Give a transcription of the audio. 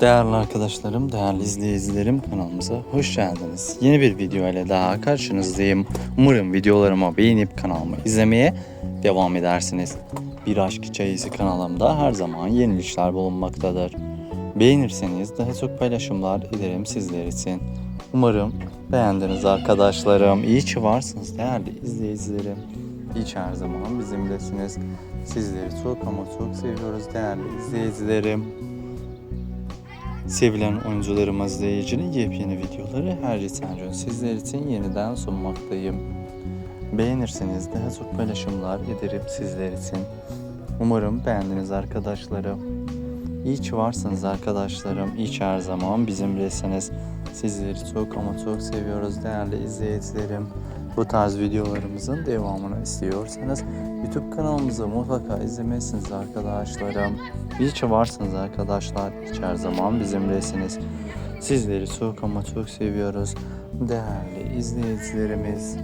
Değerli arkadaşlarım, değerli izleyicilerim kanalımıza hoş geldiniz. Yeni bir video ile daha karşınızdayım. Umarım videolarımı beğenip kanalımı izlemeye devam edersiniz. Bir Aşk Hikayesi kanalımda her zaman yenilikler bulunmaktadır. Beğenirseniz daha çok paylaşımlar ederim sizler için. Umarım beğendiniz arkadaşlarım. İyi ki varsınız değerli izleyicilerim. Ki her zaman bizimlesiniz. Sizleri çok ama çok seviyoruz değerli izleyicilerim. Sevilen oyuncularımızla ilgili yepyeni videoları her geçen gün sizler için yeniden sunmaktayım. Beğenirseniz daha çok paylaşımlar ederim sizler için. Umarım beğendiniz arkadaşlarım. İyi ki varsınız arkadaşlarım. İyi ki her zaman bizimlesiniz. Sizleri çok ama çok seviyoruz değerli izleyicilerim. Bu tarz videolarımızın devamını istiyorsanız YouTube kanalımızı mutlaka izlemesiniz arkadaşlarım. İyi ki varsınız arkadaşlar. Hiç her zaman bizimlesiniz. Sizleri çok ama çok seviyoruz. Değerli izleyicilerimiz.